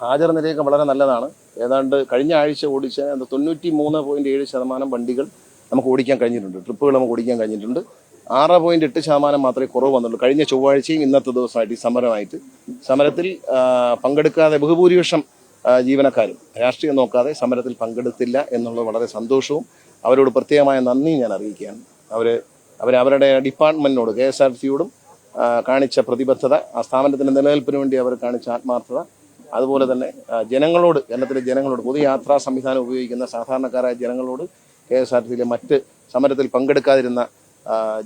ഹാജർ നിരയൊക്കെ വളരെ നല്ലതാണ്. ഏതാണ്ട് കഴിഞ്ഞ ആഴ്ച ഓടിച്ച തൊണ്ണൂറ്റി മൂന്ന് പോയിന്റ് ഏഴ് ശതമാനം വണ്ടികൾ നമുക്ക് ഓടിക്കാൻ കഴിഞ്ഞിട്ടുണ്ട്. ട്രിപ്പുകൾ നമുക്ക് ഓടിക്കാൻ കഴിഞ്ഞിട്ടുണ്ട്. ആറ് പോയിന്റ് എട്ട് ശതമാനം മാത്രമേ കുറവ് വന്നുള്ളൂ. കഴിഞ്ഞ ചൊവ്വാഴ്ചയും ഇന്നത്തെ ദിവസമായിട്ട് സമരമായിട്ട്. സമരത്തിൽ പങ്കെടുക്കാതെ ബഹുഭൂരിപക്ഷം ജീവനക്കാരും രാഷ്ട്രീയം നോക്കാതെ സമരത്തിൽ പങ്കെടുത്തില്ല എന്നുള്ളത് വളരെ സന്തോഷവും അവരോട് പ്രത്യേകമായ നന്ദി ഞാൻ അറിയിക്കുകയാണ്. അവർ അവർ അവരുടെ ഡിപ്പാർട്ട്മെന്റിനോട് കെ എസ് ആർ സിയോടും കാണിച്ച പ്രതിബദ്ധത ആ സ്ഥാപനത്തിന്റെ നിലനിൽപ്പിന് വേണ്ടി അവർ കാണിച്ച ആത്മാർത്ഥത അതുപോലെ തന്നെ ജനങ്ങളോട് കേരളത്തിലെ ജനങ്ങളോട് പൊതുയാത്രാ സംവിധാനം ഉപയോഗിക്കുന്ന സാധാരണക്കാരായ ജനങ്ങളോട് കെ എസ് ആർ സിയിലെ മറ്റ് സമരത്തിൽ പങ്കെടുക്കാതിരുന്ന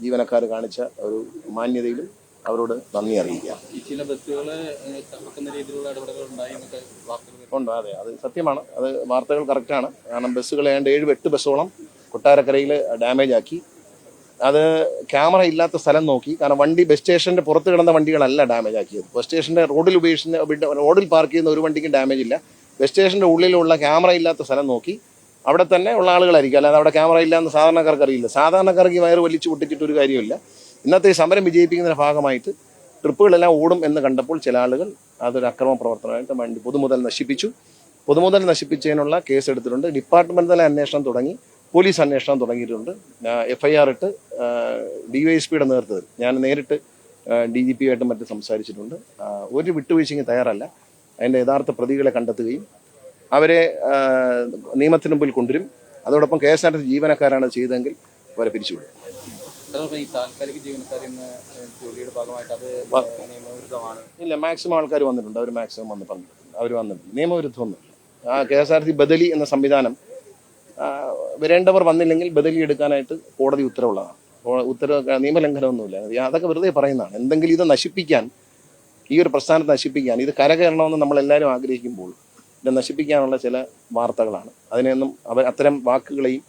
ജീവനക്കാർ കാണിച്ച ഒരു മാന്യതയിലും അവരോട് നന്ദി അറിയിക്കുക. ഈ ചില ഉണ്ട് അതെ. അത് സത്യമാണ്. അത് വാർത്തകൾ കറക്റ്റാണ് കാരണം ബസ്സുകൾ ഏതാണ്ട് ഏഴ് എട്ട് ബസ്സോളം കൊട്ടാരക്കരയിൽ ഡാമേജ് ആക്കി അത് ക്യാമറ ഇല്ലാത്ത സ്ഥലം നോക്കി. കാരണം വണ്ടി ബസ് സ്റ്റേഷന്റെ പുറത്ത് കിടന്ന വണ്ടികളല്ല ഡാമേജ് ആക്കിയത്. ബസ് സ്റ്റേഷന്റെ റോഡിൽ ഉപേക്ഷിച്ച റോഡിൽ പാർക്ക് ചെയ്യുന്ന ഒരു വണ്ടിക്കും ഡാമേജ് ഇല്ല. ബസ് സ്റ്റേഷന്റെ ഉള്ളിലുള്ള ക്യാമറ ഇല്ലാത്ത സ്ഥലം നോക്കി. അവിടെ തന്നെ ഉള്ള ആളുകളായിരിക്കും. അല്ലാതെ അവിടെ ക്യാമറ ഇല്ലാന്ന് സാധാരണക്കാർക്ക് അറിയില്ല. സാധാരണക്കാർക്ക് ഈ വയറ് വലിച്ചു പൊട്ടിച്ചിട്ട് ഒരു കാര്യമില്ല ഇന്നത്തെ ഈ സമരം വിജയിപ്പിക്കുന്നതിന്റെ ഭാഗമായിട്ട് ട്രിപ്പുകളെല്ലാം ഓടും എന്ന് കണ്ടപ്പോൾ ചില ആളുകൾ അതൊരു അക്രമ പ്രവർത്തനമായിട്ട് വണ്ടി പൊതുമുതൽ നശിപ്പിച്ചു. പൊതുമുതൽ നശിപ്പിച്ചതിനുള്ള കേസ് എടുത്തിട്ടുണ്ട്. ഡിപ്പാർട്ട്മെന്റ് തല അന്വേഷണം തുടങ്ങി പോലീസ് അന്വേഷണം തുടങ്ങിയിട്ടുണ്ട്. എഫ്ഐആർ ഇട്ട് ഡി വൈ എസ് പിയുടെ നേതൃത്വത്തിൽ ഞാൻ നേരിട്ട് ഡി ജി പി ആയിട്ടും മറ്റും സംസാരിച്ചിട്ടുണ്ട്. ഒരു വിട്ടുവീഴ്ചയ്ക്ക് തയ്യാറല്ല. അതിന്റെ യഥാർത്ഥ പ്രതികളെ കണ്ടെത്തുകയും അവരെ നിയമത്തിന് മുമ്പിൽ കൊണ്ടുവരും. അതോടൊപ്പം കെ എസ് ആർ ടി ജീവനക്കാരാണ് ചെയ്തതെങ്കിൽ അവരെ പിരിച്ചുവിടും. ഇല്ല മാക്സിമം ആൾക്കാർ വന്നിട്ടുണ്ട്. അവർ മാക്സിമം വന്ന് പറഞ്ഞു അവർ വന്നിട്ടുണ്ട്. നിയമവിരുദ്ധമൊന്നുമില്ല. ആ കെ എസ് ആർ ടി ബദലി എന്ന സംവിധാനം വരേണ്ടവർ വന്നില്ലെങ്കിൽ ബദലി എടുക്കാനായിട്ട് കോടതി ഉത്തരവുള്ളതാണ്. ഉത്തരവ് നിയമലംഘനമൊന്നുമില്ല. അതൊക്കെ വെറുതെ പറയുന്നതാണ്. എന്തെങ്കിലും ഇത് നശിപ്പിക്കാൻ ഈ ഒരു പ്രസ്ഥാനത്തെ നശിപ്പിക്കാൻ ഇത് കരകയറണമെന്ന് നമ്മളെല്ലാവരും ആഗ്രഹിക്കുമ്പോൾ ഇത് നശിപ്പിക്കാനുള്ള ചില വാർത്തകളാണ്. അതിനെയൊന്നും അവർ അത്തരം വാക്കുകളെയും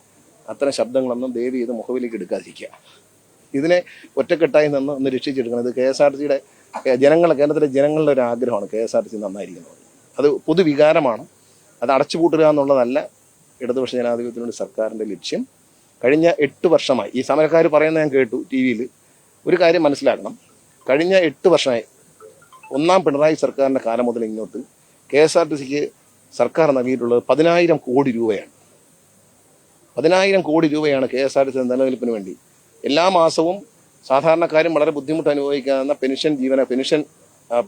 അത്തരം ശബ്ദങ്ങളൊന്നും ദേവി ചെയ്ത് മുഖവിലേക്ക് എടുക്കാതിരിക്കുക. ഇതിനെ ഒറ്റക്കെട്ടായി നിന്ന് ഒന്ന് രക്ഷിച്ചെടുക്കണം. ഇത് കെ എസ് ആർ സിയുടെ ജനങ്ങളെ കേരളത്തിലെ ജനങ്ങളുടെ ഒരു ആഗ്രഹമാണ് കെ എസ് ആർ സി നന്നായിരിക്കുന്നത്. അത് പൊതുവികാരമാണ്. അത് അടച്ചുപൂട്ടുക എന്നുള്ളതല്ല ഇടതുപക്ഷ ജനാധിപത്യത്തിനുള്ള സർക്കാരിന്റെ ലക്ഷ്യം. കഴിഞ്ഞ എട്ട് വർഷമായി ഈ സമരക്കാർ പറയുന്നത് ഞാൻ കേട്ടു ടി വിയിൽ. ഒരു കാര്യം മനസ്സിലാക്കണം. കഴിഞ്ഞ എട്ട് വർഷമായി ഒന്നാം പിണറായി സർക്കാരിന്റെ കാലം മുതൽ ഇങ്ങോട്ട് കെ എസ് ആർ ടി സിക്ക് സർക്കാർ നൽകിയിട്ടുള്ളത് പതിനായിരം കോടി രൂപയാണ്. പതിനായിരം കോടി രൂപയാണ് K S R T C നിലനിൽപ്പിന് വേണ്ടി. എല്ലാ മാസവും സാധാരണക്കാരും വളരെ ബുദ്ധിമുട്ട് അനുഭവിക്കാവുന്ന പെൻഷൻ ജീവന പെൻഷൻ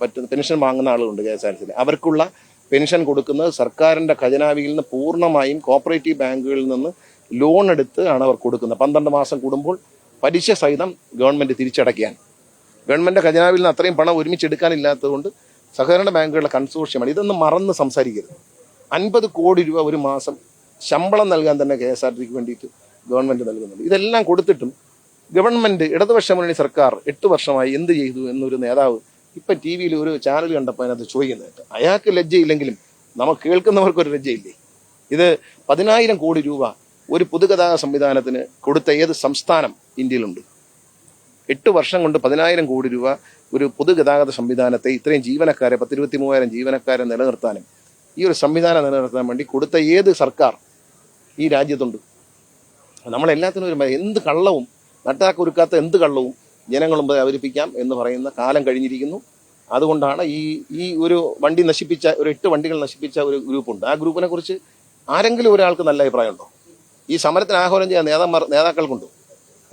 പറ്റുന്ന പെൻഷൻ വാങ്ങുന്ന ആളുകളുണ്ട് കെ എസ് ആർ ടി സിയിൽ അവർക്കുള്ള പെൻഷൻ കൊടുക്കുന്നത് സർക്കാരിന്റെ ഖജനാവിയിൽ നിന്ന് പൂർണമായും കോപ്പറേറ്റീവ് ബാങ്കുകളിൽ നിന്ന് ലോൺ എടുത്ത് ആണ് അവർ കൊടുക്കുന്നത്. പന്ത്രണ്ട് മാസം കൂടുമ്പോൾ പലിശ സഹിതം ഗവൺമെന്റ് തിരിച്ചടയ്ക്കാൻ. ഗവൺമെന്റ് ഖജനാവിൽ നിന്ന് അത്രയും പണം ഒരുമിച്ച് എടുക്കാനില്ലാത്തതുകൊണ്ട് സഹകരണ ബാങ്കുകളുടെ കൺസോർഷ്യമാണ് ഇതൊന്നും മറന്ന് സംസാരിക്കരുത്. അൻപത് കോടി രൂപ ഒരു മാസം ശമ്പളം നൽകാൻ തന്നെ കെ എസ് ആർ ടിക്ക് വേണ്ടിയിട്ട് ഗവൺമെന്റ് നൽകുന്നുണ്ട്. ഇതെല്ലാം കൊടുത്തിട്ടും ഗവൺമെന്റ് ഇടതുപക്ഷ മുന്നണി സർക്കാർ എട്ട് വർഷമായി എന്ത് ചെയ്തു എന്നൊരു നേതാവ് ഇപ്പൊ ടി വിയിൽ ഒരു ചാനൽ കണ്ടപ്പോൾ അതിനകത്ത് ചോദിക്കുന്നത് അയാൾക്ക് ലജ്ജയില്ലെങ്കിലും നമുക്ക് കേൾക്കുന്നവർക്ക് ഒരു ലജ്ജയില്ലേ? ഇത് പതിനായിരം കോടി രൂപ ഒരു പൊതുഗതാഗത സംവിധാനത്തിന് കൊടുത്ത ഏത് സംസ്ഥാനം ഇന്ത്യയിലുണ്ട്? എട്ട് വർഷം കൊണ്ട് പതിനായിരം കോടി രൂപ ഒരു പൊതുഗതാഗത സംവിധാനത്തെ ഇത്രയും ജീവനക്കാരെ പത്തിരുപത്തി മൂവായിരം ജീവനക്കാരെ നിലനിർത്താനും ഈ ഒരു സംവിധാനം നിലനിർത്താൻ വേണ്ടി കൊടുത്ത ഏത് സർക്കാർ ഈ രാജ്യത്തുണ്ട്? നമ്മളെല്ലാത്തിനും ഒരു എന്ത് കള്ളവും നട്ടാക്കുരുക്കാത്ത എന്ത് കള്ളവും ജനങ്ങൾ മുമ്പ് അവതരിപ്പിക്കാം എന്ന് പറയുന്ന കാലം കഴിഞ്ഞിരിക്കുന്നു. അതുകൊണ്ടാണ് ഈ ഈ ഒരു വണ്ടി നശിപ്പിച്ച ഒരു എട്ട് വണ്ടികൾ നശിപ്പിച്ച ഒരു ഗ്രൂപ്പുണ്ട്. ആ ഗ്രൂപ്പിനെ കുറിച്ച് ആരെങ്കിലും ഒരാൾക്ക് നല്ല അഭിപ്രായമുണ്ടോ? ഈ സമരത്തിന് ആഹ്വാനം ചെയ്യാൻ നേതാക്കൾ നേതാക്കൾക്കുണ്ട്.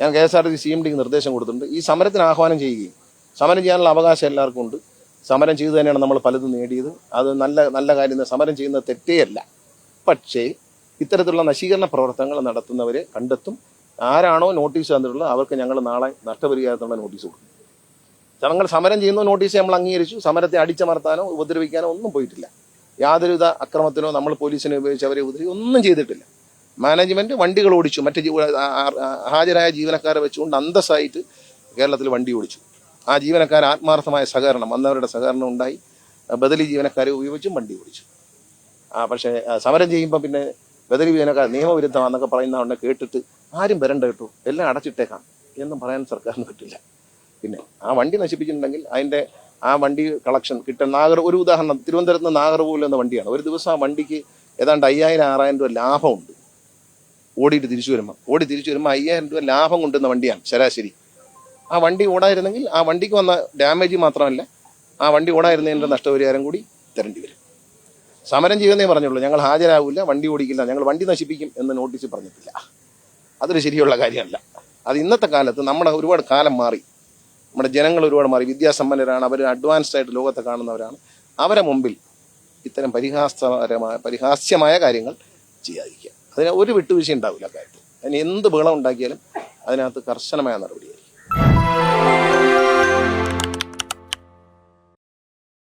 ഞാൻ K S R T C M ഡിക്ക് നിർദ്ദേശം കൊടുത്തിട്ടുണ്ട്. ഈ സമരത്തിന് ആഹ്വാനം ചെയ്യുകയും സമരം ചെയ്യാനുള്ള അവകാശം എല്ലാവർക്കും ഉണ്ട്. സമരം ചെയ്തു തന്നെയാണ് നമ്മൾ പലതും നേടിയത്. അത് നല്ല നല്ല കാര്യം സമരം തെറ്റേ തെറ്റേയല്ല പക്ഷേ ഇത്തരത്തിലുള്ള നശീകരണ പ്രവർത്തനങ്ങൾ നടത്തുന്നവരെ കണ്ടെത്തും. ആരാണോ നോട്ടീസ് തന്നിട്ടുള്ളത് അവർക്ക് ഞങ്ങൾ നാളെ നഷ്ടപരിഹാരത്തിനുള്ള നോട്ടീസ് കൊടുക്കും. ഞങ്ങൾ സമരം ചെയ്യുന്ന നോട്ടീസ് നമ്മൾ അംഗീകരിച്ചു. സമരത്തെ അടിച്ചമർത്താനോ ഉപദ്രവിക്കാനോ ഒന്നും പോയിട്ടില്ല. യാതൊരുവിധ അക്രമത്തിനോ നമ്മൾ പോലീസിനെ ഉപയോഗിച്ച് അവരെ ഉപദ്രവിക്കുക ഒന്നും ചെയ്തിട്ടില്ല. മാനേജ്മെന്റ് വണ്ടികൾ ഓടിച്ചു. മറ്റ് ഹാജരായ ജീവനക്കാരെ വെച്ചുകൊണ്ട് അന്തസ്സായിട്ട് കേരളത്തിൽ വണ്ടി ഓടിച്ചു. ആ ജീവനക്കാർ ആത്മാർത്ഥമായ സഹകരണം വന്നവരുടെ സഹകരണം ഉണ്ടായി. ബദലി ജീവനക്കാരെ ഉപയോഗിച്ചും വണ്ടി ഓടിച്ചു. ആ പക്ഷേ സമരം ചെയ്യുമ്പോൾ പിന്നെ ബദലി ജീവനക്കാർ നിയമവിരുദ്ധമാണെന്നൊക്കെ പറയുന്ന ഉടനെ കേട്ടിട്ട് ആരും വരണ്ട കേട്ടോ എല്ലാം അടച്ചിട്ടേക്കാം എന്നും പറയാൻ സർക്കാരിന് പറ്റില്ല. പിന്നെ ആ വണ്ടി നശിപ്പിച്ചിട്ടുണ്ടെങ്കിൽ അതിന്റെ ആ വണ്ടി കളക്ഷൻ കിട്ടുന്ന നാഗർ ഒരു ഉദാഹരണം തിരുവനന്തപുരത്ത് നിന്ന് നാഗർകോവിൽ എന്ന വണ്ടിയാണ്. ഒരു ദിവസം ആ വണ്ടിക്ക് ഏതാണ്ട് അയ്യായിരം ആറായിരം രൂപ ലാഭമുണ്ട്. ഓടിയിട്ട് തിരിച്ചു വരുമ്പോൾ ഓടി തിരിച്ചു വരുമ്പോൾ അയ്യായിരം രൂപ ലാഭം കൊണ്ടുവന്ന വണ്ടിയാണ് ശരാശരി. ആ വണ്ടി ഓടായിരുന്നെങ്കിൽ ആ വണ്ടിക്ക് വന്ന ഡാമേജ് മാത്രമല്ല ആ വണ്ടി ഓടായിരുന്നതിന്റെ നഷ്ടപരിഹാരം കൂടി തരേണ്ടി വരും. സമരം ചെയ്യുന്നേ പറഞ്ഞുള്ളൂ. ഞങ്ങൾ ഹാജരാകില്ല വണ്ടി ഓടിക്കില്ല ഞങ്ങൾ വണ്ടി നശിപ്പിക്കും എന്ന് നോട്ടീസ് പറഞ്ഞിട്ടില്ല. അതൊരു ശരിയുള്ള കാര്യമല്ല. അത് ഇന്നത്തെ കാലത്ത് നമ്മുടെ ഒരുപാട് കാലം മാറി. നമ്മുടെ ജനങ്ങൾ ഒരുപാട് മാറി. വിദ്യാസമ്പന്നരാണ് അവർ അഡ്വാൻസ്ഡ് ആയിട്ട് ലോകത്തെ കാണുന്നവരാണ്. അവരെ മുമ്പിൽ ഇത്തരം പരിഹാസപരമായ പരിഹാസ്യമായ കാര്യങ്ങൾ ചെയ്യാതിരിക്കുക. അതിന് ഒരു വിട്ടുവീഴ്ച ഉണ്ടാവില്ല കാര്യത്തിൽ. അതിന് എന്ത് ബഹളം ഉണ്ടാക്കിയാലും അതിനകത്ത് കർശനമായ നടപടി.